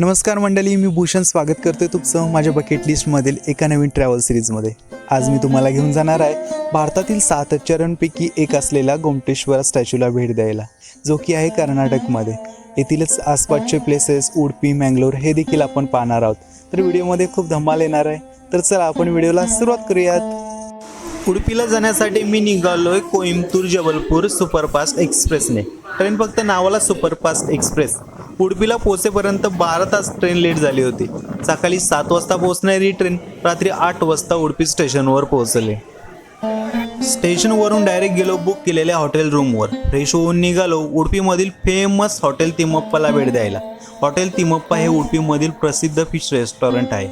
नमस्कार मंडळी मी भूषण स्वागत करतोय तुमचं माझ्या बकेट लिस्टमधील एका नवीन ट्रॅव्हल सिरीजमध्ये आज मी तुम्हाला घेऊन जाणार आहे भारतातील सात चरणपैकी एक असलेला गोमटेश्वर स्टॅच्यूला भेट द्यायला जो की आहे कर्नाटकमध्ये. येथीलच आसपासचे प्लेसेस उडपी मँगलोर हे देखील आपण पाहणार आहोत. तर व्हिडिओमध्ये खूप धमाल येणार आहे. तर चला आपण व्हिडिओला सुरुवात करूयात. उडपीला जाण्यासाठी मी निघालोय कोइंबतूर जबलपूर सुपरफास्ट एक्सप्रेसने. ट्रेन फक्त नावाला सुपरफास्ट एक्सप्रेस. उडपीला पोहोचेपर्यंत बारा तास ट्रेन लेट झाली होती. सकाळी सात वाजता पोहोचणारी ट्रेन रात्री आठ वाजता उडपी स्टेशनवर पोहोचले. स्टेशनवरून डायरेक्ट गेलो बुक केलेल्या हॉटेल रूमवर फ्रेश होऊन निघालो उडपीमधील फेमस हॉटेल तिमप्पाला भेट द्यायला. हॉटेल तिमप्पा हे उडपीमधील प्रसिद्ध फिश रेस्टॉरंट आहे.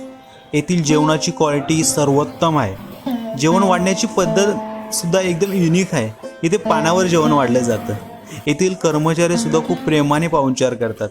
येथील जेवणाची क्वालिटी सर्वोत्तम आहे. जेवण वाढण्याची पद्धत सुद्धा एकदम युनिक आहे. इथे पानावर जेवण वाढलं जातं. येथील कर्मचारी सुद्धा खूप प्रेमाने पाहुणचार करतात.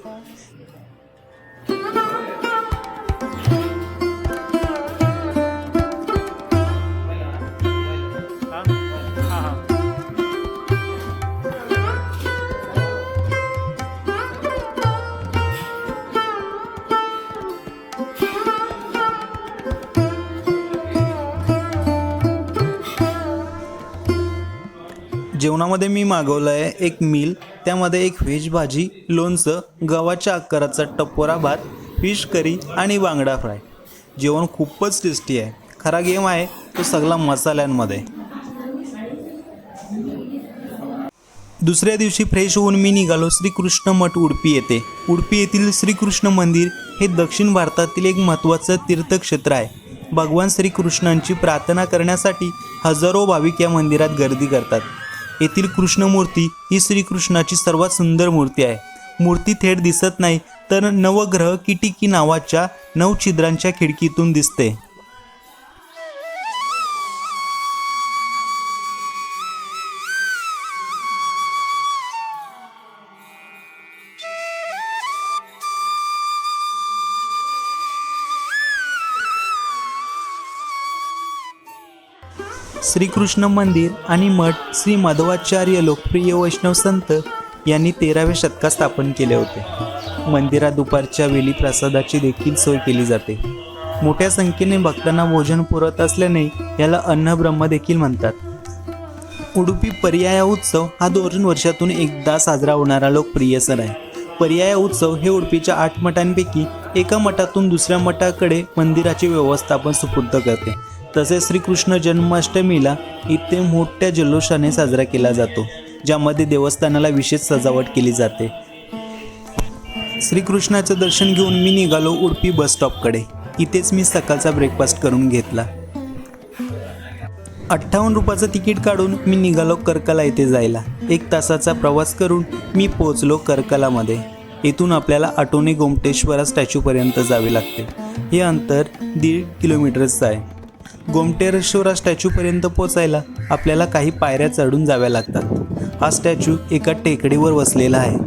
जेवणामध्ये मी मागवलं आहे एक मील त्यामध्ये एक व्हेज भाजी लोणचं गव्हाच्या आकाराचा टपोरा भात फिश करी आणि बांगडा फ्राय. जेवण खूपच टेस्टी आहे. खरा गेम आहे तो सगळा मसाल्यांमध्ये. दुसऱ्या दिवशी फ्रेश होऊन मी निघालो श्रीकृष्ण मठ उडपी येथे. उडपी येथील श्रीकृष्ण मंदिर हे दक्षिण भारतातील एक महत्त्वाचं तीर्थक्षेत्र आहे. भगवान श्रीकृष्णांची प्रार्थना करण्यासाठी हजारो भाविक या मंदिरात गर्दी करतात. येथील कृष्णमूर्ती ही श्रीकृष्णाची सर्वात सुंदर मूर्ती आहे. मूर्ती थेट दिसत नाही तर नवग्रह किटिकी नावाच्या नऊ छिद्रांच्या खिडकीतून दिसते. श्रीकृष्ण मंदिर आणि मठ श्री माधवाचार्य लोकप्रिय वैष्णव संत यांनी तेराव्या शतकात स्थापन केले होते. मंदिरात दुपारच्या वेळी प्रसादाची देखील सोय केली जाते. मोठ्या संख्येने भक्तांना भोजन पुरत असल्याने याला अन्नब्रह्म देखील म्हणतात. उडुपी पर्याय उत्सव हा दोन वर्षातून एकदा साजरा होणारा लोकप्रिय सण आहे. पर्याय उत्सव हे उडुपीच्या आठ मठांपैकी एका मठातून दुसऱ्या मठाकडे मंदिराचे व्यवस्थापन सुपूर्द करते. तसेच श्रीकृष्ण जन्माष्टमीला इथे मोठ्या जल्लोषाने साजरा केला जातो ज्यामध्ये देवस्थानाला विशेष सजावट केली जाते. श्रीकृष्णाचं दर्शन घेऊन मी निघालो उडपी बस स्टॉपकडे. इथेच मी सकाळचा ब्रेकफास्ट करून घेतला. अठ्ठावन्न रुपयाचं तिकीट काढून मी निघालो कर्कला येथे जायला. एक तासाचा प्रवास करून मी पोहोचलो कर्कलामध्ये. इथून आपल्याला आटोनी गोमटेश्वरा स्टॅच्यूपर्यंत जावे लागते. हे अंतर दीड किलोमीटरचं आहे. गोमटेश्वरा स्टॅच्यूपर्यंत पोचायला आपल्याला काही पायऱ्या चढून जाव्या लागतात. हा स्टॅच्यू एका टेकडीवर वसलेला आहे.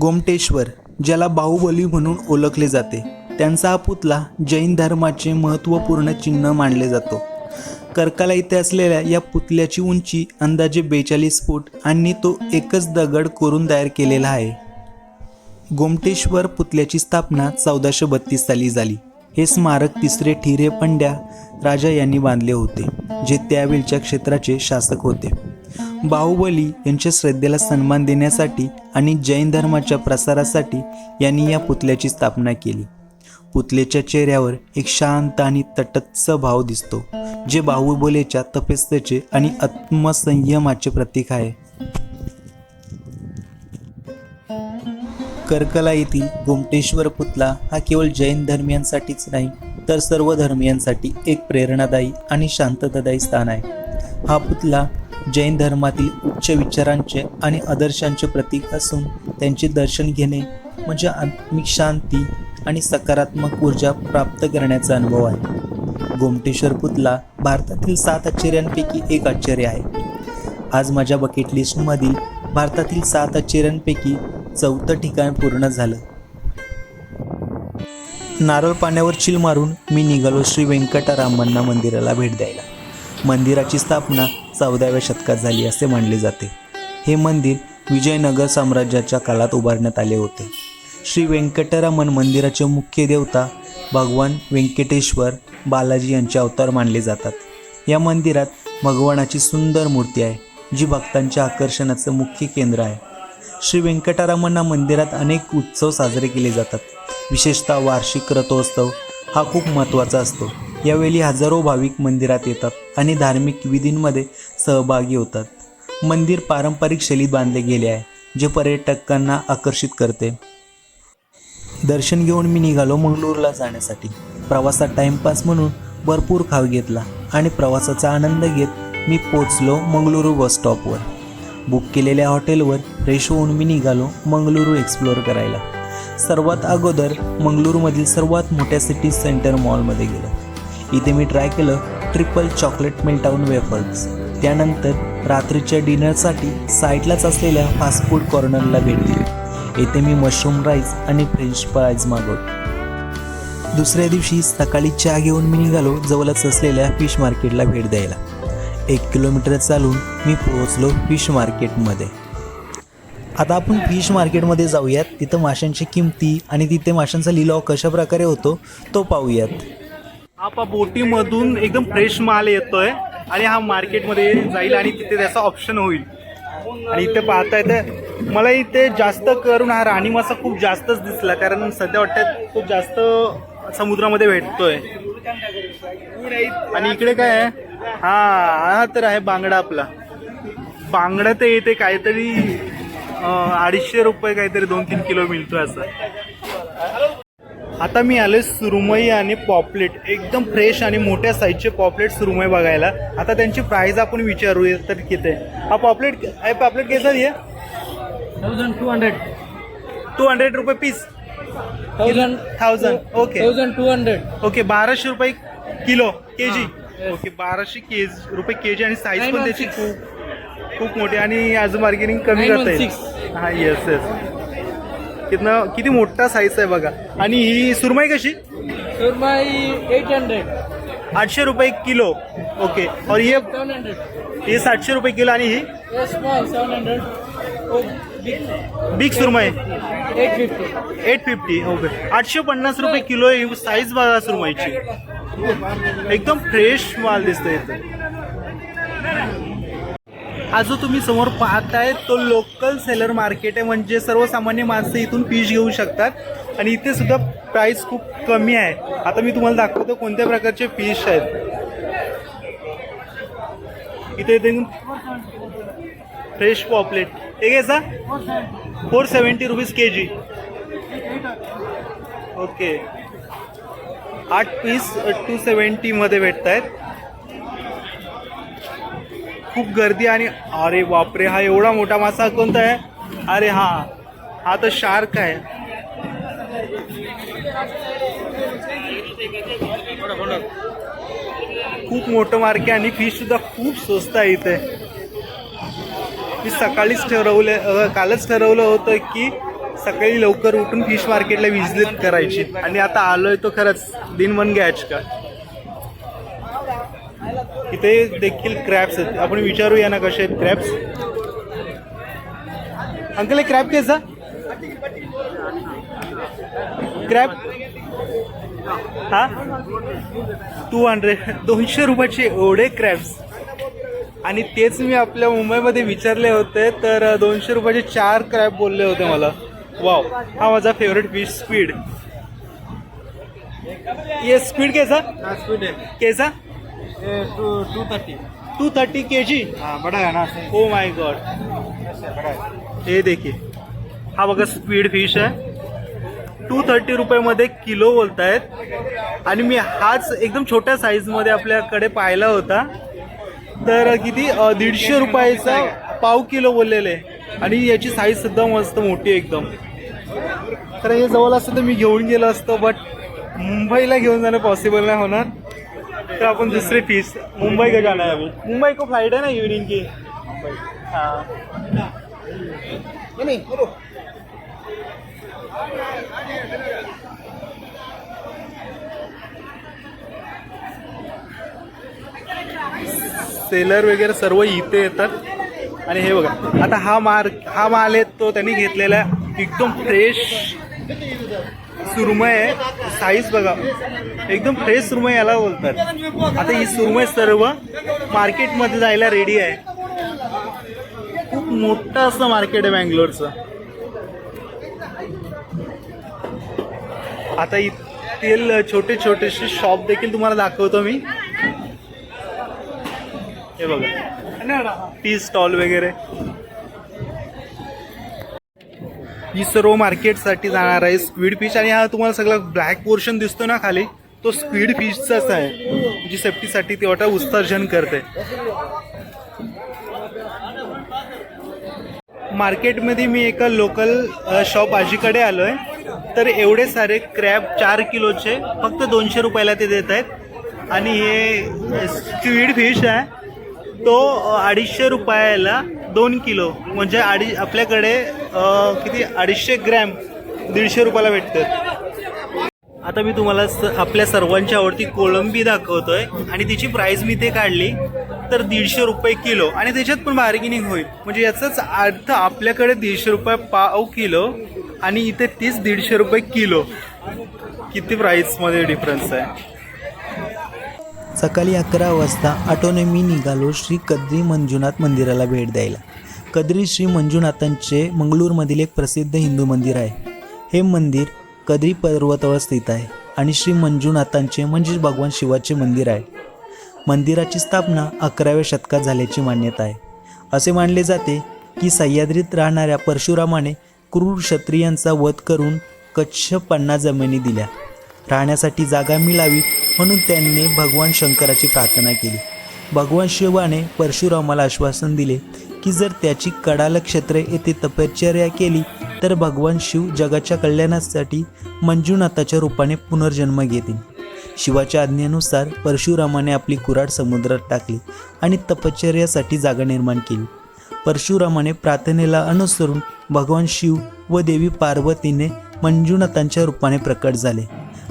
गोमटेश्वर ज्याला बाहुबली म्हणून ओळखले जाते त्यांचा हा पुतला जैन धर्माचे महत्त्वपूर्ण चिन्ह मानले जातो. कर्काला इथे असलेल्या या पुतल्याची उंची अंदाजे बेचाळीस फूट आणि तो एकच दगड कोरून तयार केलेला आहे. गोमटेश्वर पुतल्याची स्थापना चौदाशे बत्तीस साली झाली. हे स्मारक तिसरे ठिरे पंड्या राजा यांनी बांधले होते जे त्यावेळच्या क्षेत्राचे शासक होते. बाहुबली यांच्या श्रद्धेला सन्मान देण्यासाठी आणि जैन धर्माच्या प्रसारासाठी यांनी या पुतल्याची स्थापना केली. पुतलेच्या चेहऱ्यावर एक शांत आणि तटस्थ भाव दिसतो जे बाहुबलीच्या तपस्येचे आणि आत्मसंयमाचे प्रतीक आहे. कर्कला येथील गोमटेश्वर पुतला हा केवळ जैन धर्मियांसाठीच नाही तर सर्व धर्मियांसाठी एक प्रेरणादायी आणि शांततादायी स्थान आहे. हा पुतला जैन धर्मातील उच्च विचारांचे आणि आदर्शांचे प्रतीक असून त्यांचे दर्शन घेणे म्हणजे आत्मिक शांती आणि सकारात्मक ऊर्जा प्राप्त करण्याचा अनुभव आहे. गोमटेश्वर पुतला भारतातील सात आश्चर्यांपैकी एक आश्चर्य आहे. आज माझ्या बकेट लिस्टमधील भारतातील सात आश्चर्यांपैकी चौथं ठिकाण पूर्ण झालं. नारळ पाण्यावर चिल मारून मी निघालो श्री व्यंकटरामण्णा मंदिराला भेट द्यायला. मंदिराची स्थापना चौदाव्या शतकात झाली असे मानले जाते. हे मंदिर विजयनगर साम्राज्याच्या काळात उभारण्यात आले होते. श्री व्यंकटरामन मंदिराचे मुख्य देवता भगवान व्यंकटेश्वर बालाजी यांचे अवतार मानले जातात. या मंदिरात भगवानाची सुंदर मूर्ती आहे जी भक्तांच्या आकर्षणाचं मुख्य केंद्र आहे. श्री व्यंकटरामण्णा मंदिरात अनेक उत्सव साजरे केले जातात. विशेषतः वार्षिक रथोत्सव हा खूप महत्त्वाचा असतो. यावेळी हजारो भाविक मंदिरात येतात आणि धार्मिक विधींमध्ये सहभागी होतात. मंदिर पारंपरिक शैलीत बांधले गेले आहे जे पर्यटकांना आकर्षित करते. दर्शन घेऊन मी निघालो मंगळूरला जाण्यासाठी. प्रवासात टाइमपास म्हणून भरपूर खाव घेतला आणि प्रवासाचा आनंद घेत मी पोचलो मंगळुरू बस स्टॉपवर बुक केलेल्या हॉटेलवर फ्रेश होऊन मी निघालो मंगळुरू एक्सप्लोअर करायला. सर्वात अगोदर मंगळूरमधील सर्वात मोठ्या सिटी सेंटर मॉलमध्ये गेलो. इथे मी ट्राय केलं ट्रिपल चॉकलेट मेल्टाऊन वेफर्स. त्यानंतर रात्रीच्या डिनरसाठी साईडलाच असलेल्या फास्ट फूड कॉर्नरला भेट दिली. येथे मी मशरूम राईस आणि फ्रेंच फ्राईज मागवले. दुसऱ्या दिवशी सकाळी चहा घेऊन मी निघालो जवळच असलेल्या फिश मार्केटला भेट द्यायला. एक किलोमीटर चालून मी पोहोचलो फिश मार्केटमध्ये. आता आपण फिश मार्केटमध्ये जाऊयात. तिथं माशांची किमती आणि तिथे माशांचा लिलाव कशा प्रकारे होतो तो पाहूयात. हा बोटीमधून एकदम फ्रेश माल येतोय आणि हा मार्केटमध्ये जाईल आणि तिथे त्याचा ऑप्शन होईल. आणि इथे पाहता येतं मला इथे जास्त करून हा राणी मासा खूप जास्तच दिसला कारण सध्या वाटतं खूप जास्त समुद्रामध्ये भेटतोय. आणि इकडे काय आहे? हा हा तर आहे बांगडा आपला. बांगडा तर येते काहीतरी अडीचशे रुपये काहीतरी दोन तीन किलो मिळतोय असं. आता मी आलोय सुरमई आणि पॉपलेट. एकदम फ्रेश आणि मोठ्या साईजचे पॉपलेट सुरमई बघायला. आता त्यांची प्राइस आपण विचारूया तर किती आहे. हा पॉपलेट आहे पॉपलेट कैसा आहे? Thousand two hundred two hundred रुपये piece thousand thousand okay thousand two hundred okay बाराशे रुपये किलो के जी ओके बाराशे के रुपये के जी आणि साईज पण त्याची. खूप खूप मोठी आणि आज मार्केटिंग कमी. येईल. हा येस येस कितना किती मोठा साईज आहे बघा. आणि ही सुरमई कशी? सुरमई एट हंड्रेड आठशे रुपये किलो. ओके और ये ये सातशे रुपये किलो आणि ही? सेवन हंड्रेड बिग सुरमई. Eight fifty eight fifty okay आठशे पन्नास रुपये किलो आहे साईज बघा सुरमईची. एकदम फ्रेश माल दिसतोय इथे. हा जो तुम्ही समोर पाहताय तो लोकल सेलर मार्केट आहे. म्हणजे सर्वसामान्य माणसं इथून फिश घेऊ शकतात. आणि इथे सुद्धा प्राइस खूप कमी आहे. आता मी तुम्हाला दाखवतो कोणत्या प्रकारचे फिश आहेत. इथे इथे फ्रेश पॉपलेट हे घ्यायचा four seventy rupees K G okay आठ पीस टू सेवन्टीमध्ये भेटत आहेत खूप गर्दी आणि अरे बापरे हा एवढा मोठा मासा कोणता आहे? अरे हा हा तर शार्क आहे. खूप मोठं मार्के आणि फिश सुद्धा खूप स्वस्त आहे इथे. मी सकाळीच ठरवलं कालच ठरवलं होतं की सकाळी लवकर उठून फिश मार्केटला विजिट करायची. आणि आता आलोय तो खरंच दिन बन गॅच का इथे देखील क्रॅप्स आहेत. आपण विचारूया ना कसे आहेत क्रॅप्स अंकल हे क्रॅप कैसा? क्रॅप हा? टू हंड्रेड दोनशे रुपयाचे एवढे क्रॅप्स आणि तेच मी आपल्या मुंबईमध्ये विचारले होते तर दोनशे रुपयाचे चार क्रॅप बोलले होते मला. वाव हा माझा फेवरेट फिश स्पीड ये स्पीड कैसा? स्पीड है कैसा? Two two thirty two thirty K G हाँ बड़ा है ना ओ माय गॉड बड़ा है हे देखिए हा बघा स्पीड फिश आहे. टू थर्टी रुपयामध्ये किलो बोलतायत. आणि मी हाच एकदम छोट्या साईजमध्ये आपल्याकडे पाहिला होता. तर किती? दीडशे रुपयाचा पाव किलो बोललेले. आणि याची साईज सुद्धा मस्त मोठी एकदम. तर हे जवळ असतं तर मी घेऊन गेलो असतो बट मुंबईला घेऊन जाणं पॉसिबल नाही होणार. तर आपण दुसरे फीस मुंबई का जाणार आहे अभी मुंबई को फ्लाइट आहे ना इवनिंग की हाँ. सेलर वगैरे सर्व इथे येतात. आणि हे बघा आता हा मार हा माल आहे तो त्यांनी घेतलेला आहे. एकदम फ्रेश सुरमय आहे. साईज बघा एकदम फ्रेश सुरमय याला बोलतात. आता ही सुरमय सर्व मार्केटमध्ये जायला रेडी आहे. खूप मोठं असं मार्केट आहे बँगलोरचं. आता इथील छोटे छोटेसे शॉप देखील तुम्हाला दाखवतो मी. हे बघा. टी स्टॉल वगैरे. ही सर्व मार्केटसाठी जाणार आहे स्क्वीड फिश आणि हा तुम्हाला सगळा ब्लॅक पोर्शन दिसतो ना खाली? तो स्क्वीड फिशचाच आहे. जी सेफ्टीसाठी तेवढा उत्सर्जन करते. मार्केटमध्ये मी एका लोकल शॉप आजीकडे आलो आहे तर एवढे सारे क्रॅब चार किलोचे फक्त दोनशे रुपयाला ते देत आहेत आणि हे स्क्वीड फिश आहे. तो अडीचशे रुपयाला दोन किलो. म्हणजे अडी आपल्याकडे किती? अडीचशे ग्रॅम दीडशे रुपयाला भेटतात. आता मी तुम्हाला स आपल्या सर्वांच्या आवडती कोळंबी दाखवतोय. आणि तिची प्राईस मी ते काढली तर दीडशे रुपये किलो. आणि त्याच्यात पण बार्गेनिंग होईल. म्हणजे याचाच अर्थ आपल्याकडे दीडशे रुपये पाव किलो आणि इथे तीच दीडशे रुपये किलो. किती प्राईसमध्ये डिफरन्स आहे? सकाळी अकरा वाजता ऑटोने मी निघालो श्री कद्री मंजुनाथ मंदिराला भेट द्यायला. कद्री श्री मंजुनाथांचे मंगळूरमधील एक प्रसिद्ध हिंदू मंदिर आहे. हे मंदिर कद्री पर्वतावर स्थित आहे आणि श्री मंजुनाथांचे म्हणजेच भगवान शिवाचे मंदिर आहे. मंदिराची स्थापना अकराव्या शतकात झाल्याची मान्यता आहे. असे मानले जाते की सह्याद्रीत राहणाऱ्या परशुरामाने क्रूर क्षत्रियांचा वध करून कच्छपांना जमिनी दिल्या. राहण्यासाठी जागा मिळावी म्हणून त्यांनी भगवान शंकराची प्रार्थना केली. भगवान शिवाने परशुरामाला आश्वासन दिले की जर त्याची कडाल क्षेत्रे येथे तपश्चर्या केली तर भगवान शिव जगाच्या कल्याणासाठी मंजुनाथाच्या रूपाने पुनर्जन्म घेतील. शिवाच्या आज्ञेनुसार परशुरामाने आपली कुऱ्हाड समुद्रात टाकली आणि तपश्चर्यासाठी जागा निर्माण केली. परशुरामाने प्रार्थनेला अनुसरून भगवान शिव व देवी पार्वतीने मंजुनाथांच्या रूपाने प्रकट झाले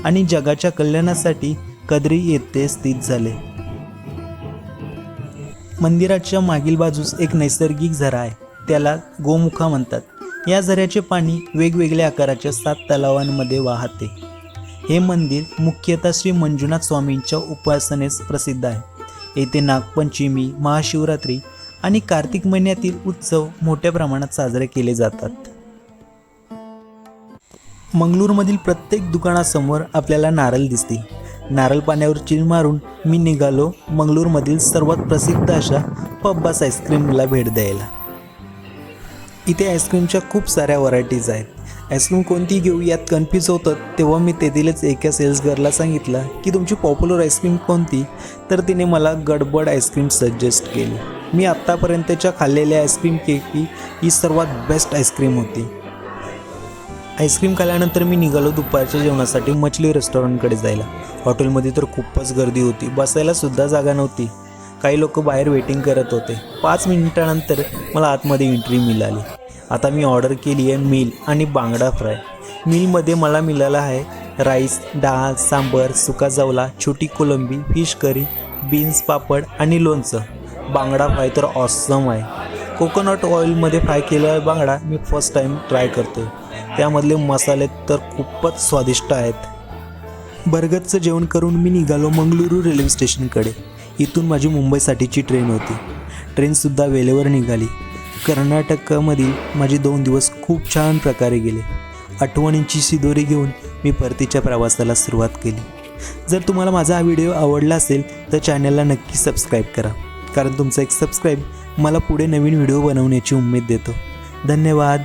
आणि जगाच्या कल्याणासाठी कद्री येथे स्थित झाले. मंदिराच्या मागील बाजूस एक नैसर्गिक झरा आहे. त्याला गोमुखा म्हणतात. या झऱ्याचे पाणी वेगवेगळ्या आकाराच्या सात तलावांमध्ये वाहते. हे मंदिर मुख्यतः श्री मंजुनाथ स्वामींच्या उपासनेस प्रसिद्ध आहे. येथे नागपंचमी महाशिवरात्री आणि कार्तिक महिन्यातील उत्सव मोठ्या प्रमाणात साजरे केले जातात. मंगळूरमधील प्रत्येक दुकानासमोर आपल्याला नारळ दिसते. नारळ पाण्यावर चिल मारून मी निघालो मंगळूरमधील सर्वात प्रसिद्ध अशा पब्बास आईस्क्रीमला भेट द्यायला. इथे आईस्क्रीमच्या खूप साऱ्या व्हरायटीज आहेत. आईस्क्रीम कोणती घेऊ यात कन्फ्यूज होतं तेव्हा मी तेथीलच एका सेल्स गर्लला सांगितलं की तुमची पॉप्युलर आईस्क्रीम कोणती? तर तिने मला गडबड आईस्क्रीम सजेस्ट केली. मी आत्तापर्यंतच्या खाल्लेल्या आईस्क्रीम केक ही सर्वात बेस्ट आईस्क्रीम होती. आईस्क्रीम खाल्ल्यानंतर मी निघालो दुपारच्या जेवणासाठी मछली रेस्टॉरंटकडे जायला. हॉटेलमध्ये तर खूपच गर्दी होती. बसायला सुद्धा जागा नव्हती. काही लोक बाहेर वेटिंग करत होते. पाच मिनिटानंतर मला आतमध्ये एंट्री मिळाली. आता मी ऑर्डर केली आहे मील आणि बांगडा फ्राय मीलमध्ये मला मिळाला आहे राईस डाळ सांबर सुका जवला छोटी कोलंबी फिश करी बीन्स पापड आणि लोणचं. बांगडा फ्राय तर ऑसम आहे. कोकोनट ऑइलमध्ये फ्राय केलेला बांगडा मी फर्स्ट टाईम ट्राय करतो त्यामधले मसाले तर खूपच स्वादिष्ट आहेत. बर्गरचं जेवण करून मी निघालो मंगळुरू रेल्वे स्टेशनकडे. इथून माझी मुंबईसाठीची ट्रेन होती. ट्रेनसुद्धा वेळेवर निघाली. कर्नाटकामधील माझे दोन दिवस खूप छान प्रकारे गेले. आठवणींची शिदोरी घेऊन मी परतीच्या प्रवासाला सुरुवात केली. जर तुम्हाला माझा हा व्हिडिओ आवडला असेल तर चॅनलला नक्की सबस्क्राईब करा. कारण तुमचा एक सबस्क्राईब मला पुढे नवीन व्हिडिओ बनवण्याची उमेद देतो. धन्यवाद.